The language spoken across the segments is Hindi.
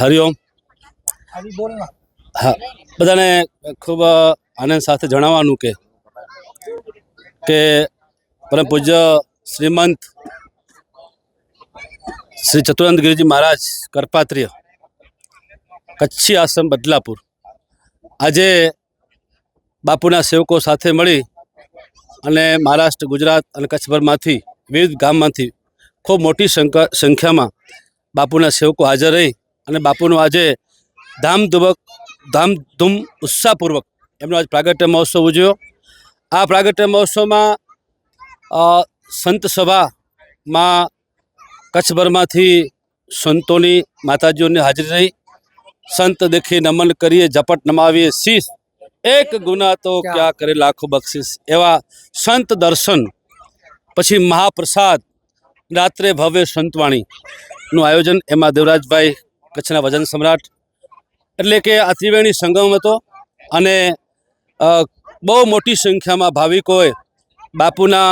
હરિઓમ હા બધાને ખૂબ આનંદ સાથે જણાવવાનું કે કે પરમ પૂજ્ય શ્રીમંત શ્રી ચતુરાનંદ ગિરિજી મહારાજ કરપાત્રીય કચ્છી આશ્રમ બદલાપુર. આજે બાપુના સેવકો સાથે મળી અને મહારાષ્ટ્ર ગુજરાત અને કચ્છભરમાંથી વિવિધ ગામમાંથી ખૂબ મોટી સંખ્યા સંખ્યામાં બાપુના સેવકો હાજર રહી અને બાપુનો આજે ધામધૂમક ધામધૂમ ઉત્સાહપૂર્વક એમનો આજ પ્રાગટ્ય મહોત્સવ ઉજવ્યો. આ પ્રાગટ્ય મહોત્સવમાં સંત સભામાં કચ્છભરમાંથી સંતોની માતાજીઓની હાજરી રહી. સંત દેખી નમન કરીએ ઝપટ નમાવીએ શીશ. એક ગુના તો ક્યાં કરે લાખો બક્ષિસ. એવા સંત દર્શન પછી મહાપ્રસાદ રાત્રે ભવ્ય સંતવાણીનું આયોજન એમાં દેવરાજભાઈ કચ્છના વજન સમ્રાટ એટલે કે આ ત્રિવેણી સંગમ હતો. અને બહુ મોટી સંખ્યામાં ભાવિકોએ બાપુના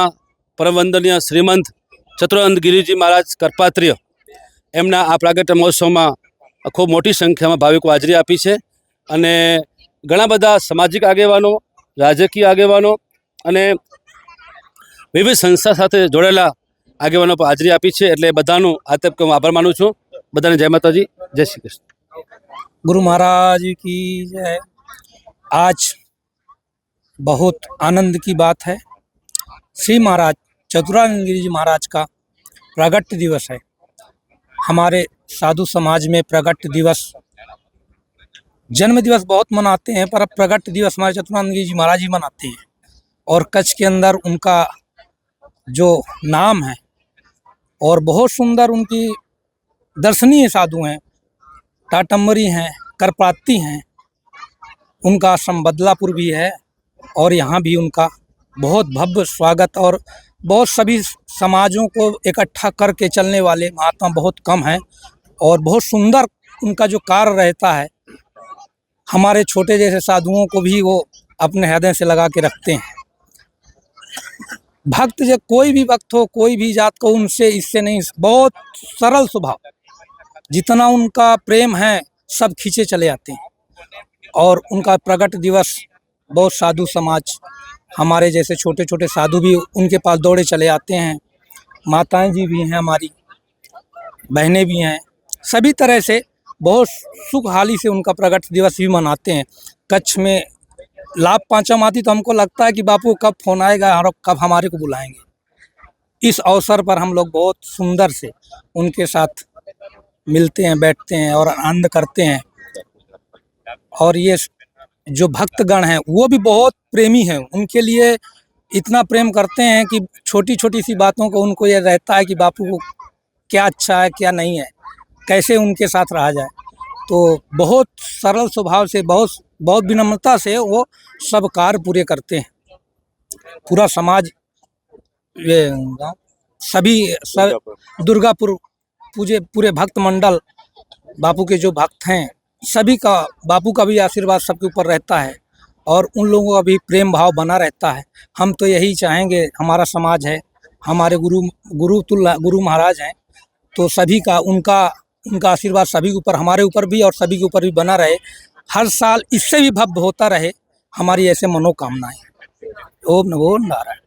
પરમવંદનીય શ્રીમંત ચતુરંત ગિરિજી મહારાજ કરપાત્રિય એમના આ પ્રાગટ્ય મહોત્સવમાં ખૂબ મોટી સંખ્યામાં ભાવિકો હાજરી આપી છે. અને ઘણા બધા સામાજિક આગેવાનો, રાજકીય આગેવાનો અને વિવિધ સંસ્થા સાથે જોડેલા આગેવાનો પણ હાજરી આપી છે. એટલે બધાનું આ તબકે હું આભાર માનું છું. બધાને જય માતાજી જય શ્રી કૃષ્ણ गुरु महाराज की जय आज बहुत आनंद की बात है श्री महाराज चतुरानंद गिरी जी महाराज का प्रगट दिवस है हमारे साधु समाज में प्रगट दिवस जन्म दिवस बहुत मनाते हैं पर प्रगट दिवस हमारे चतुरानंद गिरी जी महाराज ही मनाते हैं और कच्छ के अंदर उनका जो नाम है और बहुत सुंदर उनकी दर्शनीय साधु हैं टाटम्बरी हैं करपाती हैं। उनका आश्रम बदलापुर भी है और यहाँ भी उनका बहुत भव्य स्वागत और बहुत सभी समाजों को इकट्ठा करके चलने वाले महात्मा बहुत कम हैं और बहुत सुंदर उनका जो कार्य रहता है, हमारे छोटे जैसे साधुओं को भी वो अपने हृदय से लगा के रखते हैं। भक्त जो कोई भी भक्त हो, कोई भी जात को उनसे, इससे नहीं, बहुत सरल स्वभाव। जितना उनका प्रेम है, सब खींचे चले आते हैं। और उनका प्रगट दिवस, बहुत साधु समाज, हमारे जैसे छोटे छोटे साधु भी उनके पास दौड़े चले आते हैं। माताएँ जी भी हैं हमारी, बहनें भी हैं, सभी तरह से बहुत सुखहाली से उनका प्रगट दिवस भी मनाते हैं। कच्छ में लाभ पाँचम आती तो हमको लगता है कि बापू कब फ़ोन आएगा और कब हमारे को बुलाएँगे। इस अवसर पर हम लोग बहुत सुंदर से उनके साथ मिलते हैं बैठते हैं और आनंद करते हैं। और ये जो भक्तगण हैं वो भी बहुत प्रेमी हैं। उनके लिए इतना प्रेम करते हैं कि छोटी छोटी सी बातों को उनको ये रहता है कि बापू को क्या अच्छा है क्या नहीं है कैसे उनके साथ रहा जाए। तो बहुत सरल स्वभाव से बहुत बहुत विनम्रता से वो सब कार्य पूरे करते हैं। पूरा समाज ये सभी सब दुर्गापुर पूजे, पूरे भक्त मंडल, बापू के जो भक्त हैं, सभी का, बापू का भी आशीर्वाद सबके ऊपर रहता है और उन लोगों का भी प्रेम भाव बना रहता है। हम तो यही चाहेंगे, हमारा समाज है, हमारे गुरु गुरु तुल्ला गुरु महाराज हैं तो सभी का, उनका उनका आशीर्वाद सभी के ऊपर, हमारे ऊपर भी और सभी के ऊपर भी बना रहे। हर साल इससे भी भव्य होता रहे, हमारी ऐसे मनोकामनाएँ ओम नमो नारायण।